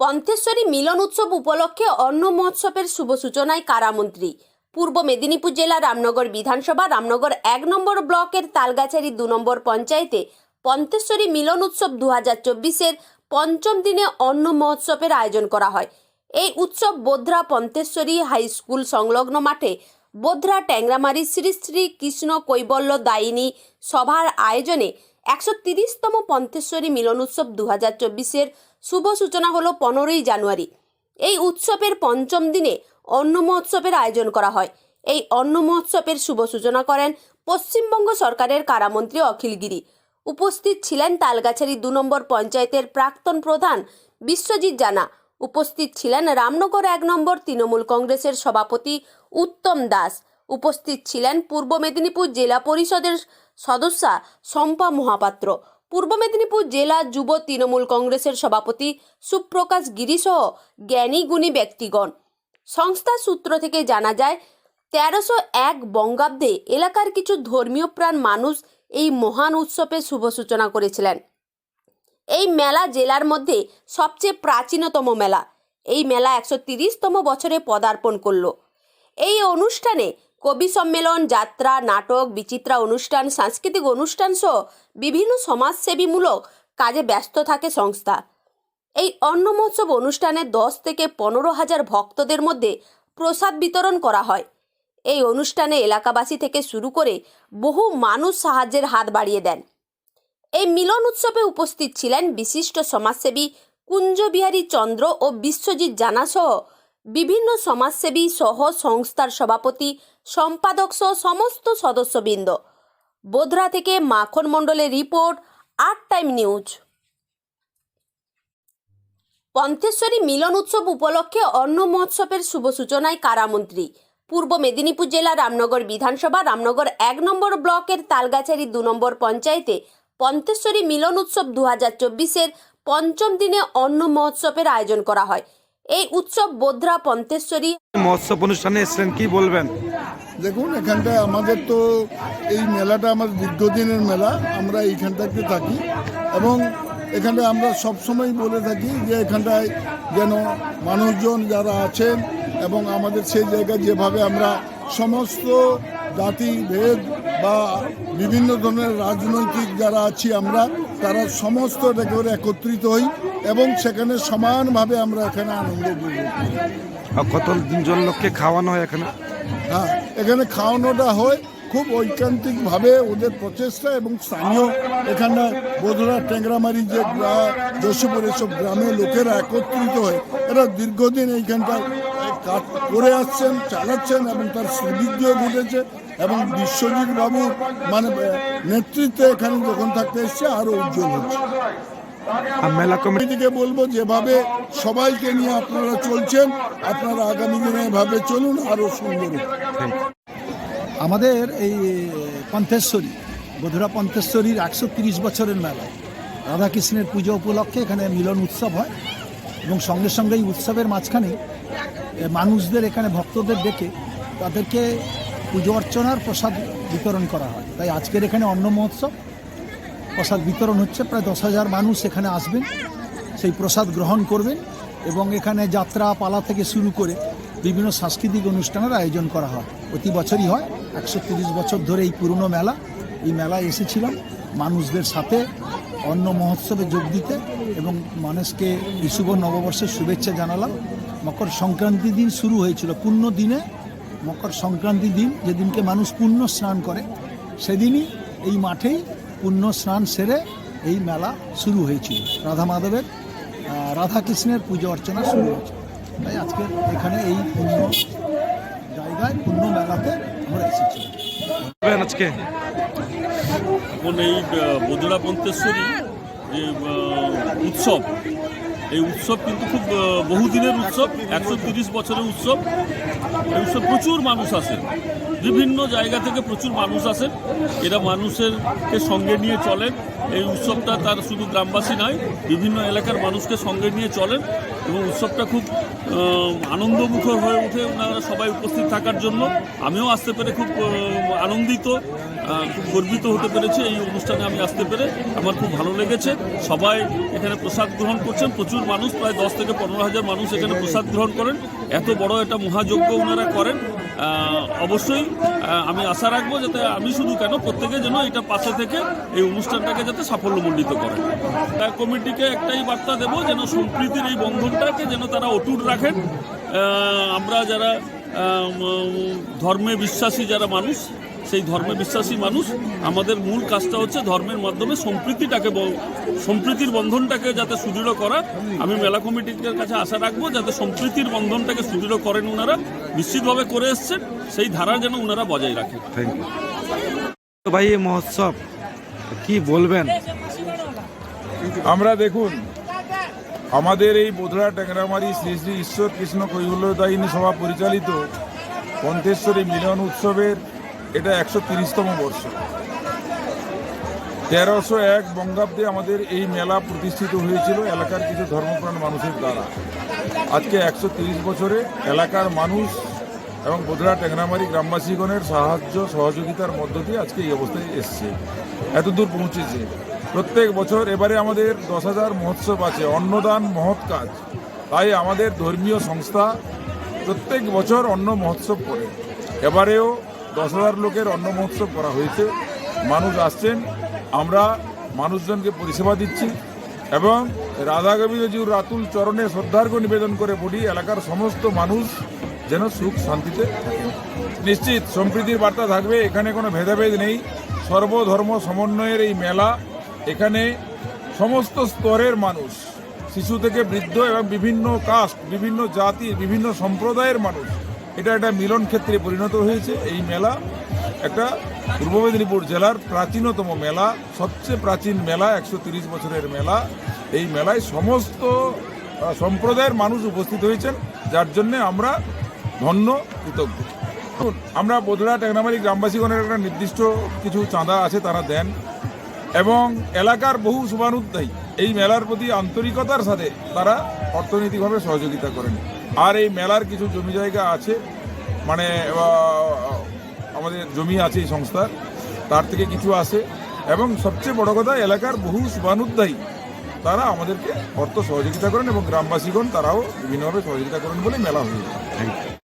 পন্থেশ্বরী মিলন উৎসব উপলক্ষে অন্ন মহোৎসবের শুভ সূচনায় কারামন্ত্রী। পূর্ব মেদিনীপুর জেলা রামনগর বিধানসভা রামনগর এক নম্বর ব্লকের তালগাছারি দু নম্বর পঞ্চায়েতে পন্থেশ্বরী মিলন উৎসব দু হাজার চব্বিশের পঞ্চম দিনে অন্ন মহোৎসবের আয়োজন করা হয়। এই উৎসব বোধরা পন্থেশ্বরী হাই স্কুল সংলগ্ন মাঠে বোধরা ট্যাংরামারি শ্রী শ্রী কৃষ্ণ কৈবল্য দায়িনী সভার আয়োজনে একশো তিরিশতম পন্থেশ্বরী মিলন উৎসব দু হাজার চব্বিশের শুভ সূচনা হলো পনেরোই জানুয়ারি। এই উৎসবের পঞ্চম দিনে অন্ন মহোৎসবের আয়োজন করা হয়। এই অন্ন মহোৎসবের শুভ সূচনা করেন পশ্চিমবঙ্গ সরকারের কারামন্ত্রী অখিল গিরি। উপস্থিত ছিলেন তালগাছারি দু নম্বর পঞ্চায়েতের প্রাক্তন প্রধান বিশ্বজিৎ জানা। উপস্থিত ছিলেন রামনগর এক নম্বর তৃণমূল কংগ্রেসের সভাপতি উত্তম দাস। উপস্থিত ছিলেন পূর্ব মেদিনীপুর জেলা পরিষদের সদস্যা শম্পা মহাপাত্র। পূর্ব মেদিনীপুর জেলা যুব তৃণমূল কংগ্রেসের সভাপতি সুপ্রকাশ গিরিসহ জ্ঞানী গুণী ব্যক্তিগণ। সংস্থা সূত্র থেকে জানা যায়, তেরোশো এক বঙ্গাব্দে এলাকার কিছু ধর্মীয় প্রাণ মানুষ এই মহান উৎসবের শুভ সূচনা করেছিলেন। এই মেলা জেলার মধ্যে সবচেয়ে প্রাচীনতম মেলা। এই মেলা একশো তিরিশতম বছরে পদার্পণ করল। এই অনুষ্ঠানে কবি সম্মেলন, যাত্রা, নাটক, বিচিত্রা অনুষ্ঠান, সাংস্কৃতিক অনুষ্ঠান সহ বিভিন্ন সমাজসেবীমূলক কাজে ব্যস্ত থাকে সংস্থা। এই অন্ন মহোৎসব অনুষ্ঠানে দশ থেকে পনেরো হাজার ভক্তদের মধ্যে প্রসাদ বিতরণ করা হয়। এই অনুষ্ঠানে এলাকাবাসী থেকে শুরু করে বহু মানুষ সাহায্যের হাত বাড়িয়ে দেন। এই মিলন উৎসবে উপস্থিত ছিলেন বিশিষ্ট সমাজসেবী কুঞ্জবিহারী চন্দ্র ও বিশ্বজিৎ জানা সহ বিভিন্ন সমাজসেবী সহ সংস্থার সভাপতি, সম্পাদক সহ সমস্ত সদস্যবৃন্দ। বোধরা থেকে মাখন মণ্ডলের রিপোর্ট, আট টাইম নিউজ। পন্থেশ্বরী মিলন উৎসব উপলক্ষে অন্ন মহোৎসবের শুভ সূচনায় কারামন্ত্রী। পূর্ব মেদিনীপুর জেলা রামনগর বিধানসভা, রামনগর এক নম্বর ব্লকের তালগাছারি দু নম্বর পঞ্চায়েতে পন্থেশ্বরী মিলন উৎসব দু হাজার চব্বিশের পঞ্চম দিনে অন্ন মহোৎসবের আয়োজন করা হয়। এই উৎসব বোধরা পন্থেশ্বরী মহোৎসব অনুষ্ঠানে এসেছেন কি বলবেন? দেখুন এখানটায় আমাদের তো এই মেলাটা আমার দীর্ঘদিনের মেলা আমরা এইখানটাতে থাকি। এবং এখানটায় আমরা সবসময় বলে থাকি যে এখানটায় যেন মানুষজন যারা আছেন এবং আমাদের সেই জায়গায় যেভাবে আমরা সমস্ত জাতি ভেদ বা বিভিন্ন ধরনের রাজনৈতিক যারা আছি আমরা তারা সমস্ত একেবারে একত্রিত হই। এবং সেখানে সমানভাবে আমরা এখানে আনন্দ উপভোগ করি। কত জন লোককে খাওয়ানো হয় এখানে? হ্যাঁ এখানে খাওয়ানোটা হয় খুব ঐকান্তিকভাবে ওদের প্রচেষ্টা এবং স্থানীয় এখানে বোধরা ট্যাংরামারি যে দস্যুপুর এসব গ্রামের লোকেরা একত্রিত হয়ে এরা দীর্ঘদিন এইখানটায় কাজ করে আসছেন চালাচ্ছেন এবং তার শ্রীবৃদ্ধিও ঘটেছে এবং বিশ্বজিৎ বাবু মানে নেতৃত্বে এখানে যখন থাকতে এসছে আরও উজ্জ্বল হচ্ছে। মেলা কমিটি থেকে বলব যেভাবে সবাইকে নিয়ে আপনারা চলছেন, আপনারা আগামী দিনে এভাবে চলুন আরও সুন্দর আমাদের এই পন্থেশ্বরী, বধুরা পন্থেশ্বরীর একশো তিরিশ বছরের মেলা রাধাকৃষ্ণের পুজো উপলক্ষে এখানে মিলন উৎসব হয় এবং সঙ্গে সঙ্গে এই উৎসবের মাঝখানে মানুষদের এখানে ভক্তদের ডেকে তাদেরকে পুজো অর্চনার প্রসাদ বিতরণ করা হয়। তাই আজকের এখানে অন্ন মহোৎসব। প্রসাদ বিতরণ হচ্ছে। প্রায় দশ হাজার মানুষ এখানে আসবেন। সেই প্রসাদ গ্রহণ করবেন এবং এখানে যাত্রা পালা থেকে শুরু করে বিভিন্ন সাংস্কৃতিক অনুষ্ঠানের আয়োজন করা হয়। প্রতি বছরই হয়। একশো বছর ধরে এই পুরনো মেলা। এই মেলায় এসেছিলাম মানুষদের সাথে অন্ন মহোৎসবে যোগ দিতে এবং মানুষকে এই শুভ নববর্ষের শুভেচ্ছা জানালাম। মকর সংক্রান্তি দিন শুরু হয়েছিল। পূর্ণ দিনে মকর সংক্রান্তি দিন, যেদিনকে মানুষ পূর্ণ স্নান করে, সেদিনই এই মাঠেই পুণ্য স্নান সেরে এই মেলা শুরু হয়েছিল। রাধা মাধবের রাধাকৃষ্ণের পুজো অর্চনা শুরু হয়েছে। তাই আজকে এখানে এই পুণ্য জায়গায় পুণ্য মেলাতে আমরা এসেছি। আজকে? এখন এই বদুরা পন্থেশ্বরী যে উৎসব এই উৎসব কিন্তু খুব বহুদিনের উৎসব, একশো তিরিশ বছরের উৎসব। এই উৎসব প্রচুর মানুষ আসেন। বিভিন্ন জায়গা থেকে প্রচুর মানুষ আসেন। এরা মানুষেরকে সঙ্গে নিয়ে চলেন। এই উৎসবটা তার শুধু গ্রামবাসী নয়, বিভিন্ন এলাকার মানুষকে সঙ্গে নিয়ে চলেন এবং উৎসবটা খুব আনন্দমুখর হয়ে ওঠে। ওনারা সবাই উপস্থিত থাকার জন্য। আমিও আসতে পেরে খুব আনন্দিত। খুব গর্বিত হতে পেরেছি এই অনুষ্ঠানে আমি আসতে পেরে। আমার খুব ভালো লেগেছে। সবাই এখানে প্রসাদ গ্রহণ করছেন। প্রচুর মানুষ, প্রায় দশ থেকে পনেরো হাজার মানুষ এখানে প্রসাদ গ্রহণ করেন। এত বড় একটা মহাযজ্ঞ ওনারা করেন। অবশ্যই আমি আশা রাখব যাতে আমি শুধু কেন, প্রত্যেকে যেন এটা পাশে থেকে এই অনুষ্ঠানটাকে যাতে সাফল্যমণ্ডিত তাই কমিটিকে একটাই বার্তা দেবো, যেন সম্প্রীতির এই বন্ধনটাকে যেন তারা অটুট রাখেন। আমরা যারা ধর্মে বিশ্বাসী যারা মানুষ সেই ধর্মে বিশ্বাসী মানুষ। আমাদের মূল কাজটা হচ্ছে ধর্মের মাধ্যমে সম্প্রীতিটাকে ব- সম্প্রীতির বন্ধনটাকে যাতে সুদৃঢ় করা। আমি মেলা কমিটির কাছে আশা রাখব যাতে সম্প্রীতির বন্ধনটাকে সুদৃঢ় করেন ওনারা নিশ্চিতভাবে করে এসছেন সেই ধারা যেন ওনারা বজায় রাখেন। থ্যাংক ইউ ভাই এই মহোৎসব কি বলবেন? আমরা দেখুন আমাদের এই বোধরা ট্যাংরামারি শ্রী শ্রী ঈশ্বর কৃষ্ণ কৈবল্যদায়িনী সভা পরিচালিত পন্থেশ্বরী মিলন উৎসবের এটা একশো তিরিশতম বর্ষ। তেরোশো এক বঙ্গাব্দে আমাদের এই মেলা প্রতিষ্ঠিত হয়েছিল এলাকার কিছু ধর্মপ্রাণ মানুষের দ্বারা। আজকে একশো তিরিশ বছরে এলাকার মানুষ এবং বোধড়া ট্যাংরামারি গ্রামবাসীগণের সাহায্য, সহযোগিতার মধ্য দিয়ে আজকে এই অবস্থায় এসছে। এতদূর পৌঁছেছে। প্রত্যেক বছর এবারে আমাদের দশ হাজার মহোৎসব আছে, অন্নদান মহৎ কাজ। তাই আমাদের ধর্মীয় সংস্থা প্রত্যেক বছর অন্ন মহোৎসব করে। এবারেও দশ হাজার লোকের অন্ন মহোৎসব করা হয়েছে। মানুষ আসছেন, আমরা মানুষজনকে পরিষেবা দিচ্ছি এবং রাধা গোবিন্দজির রাতুল চরণে শ্রদ্ধার্ঘ নিবেদন করে বলি, এলাকার সমস্ত মানুষ যেন সুখ শান্তিতে নিশ্চিত সম্প্রীতির বার্তা থাকবে, এখানে কোনো ভেদাভেদ নেই। সর্বধর্ম সমন্বয়ের এই মেলা, এখানে সমস্ত স্তরের মানুষ, শিশু থেকে বৃদ্ধ এবং বিভিন্ন কাস্ট, বিভিন্ন জাতি বিভিন্ন সম্প্রদায়ের মানুষ এটা একটা মিলন ক্ষেত্রে পরিণত হয়েছে। এই মেলা একটা পূর্ব মেদিনীপুর জেলার প্রাচীনতম মেলা, সবচেয়ে প্রাচীন মেলা, একশো বছরের মেলা। এই মেলায় সমস্ত সম্প্রদায়ের মানুষ উপস্থিত হয়েছেন, যার জন্যে আমরা ধন্য, কৃতজ্ঞ। আমরা বোধড়া টেকনামারি গ্রামবাসীগণের একটা নির্দিষ্ট কিছু চাঁদা আছে, তারা দেন। এবং এলাকার বহু শুভানুধ্যায়ী এই মেলার প্রতি আন্তরিকতার সাথে তারা অর্থনৈতিকভাবে সহযোগিতা করেন। আর এই মেলার কিছু জমি জায়গা আছে মানে আমাদের জমি আছে এই সংস্থার, তার থেকে কিছু আসে। এবং সবচেয়ে বড় কথা, এলাকার বহু শুভানুধ্যায়ী, তারা আমাদেরকে অর্থ সহযোগিতা করেন এবং গ্রামবাসীগণ তারাও বিভিন্নভাবে সহযোগিতা করেন বলে মেলা হয়ে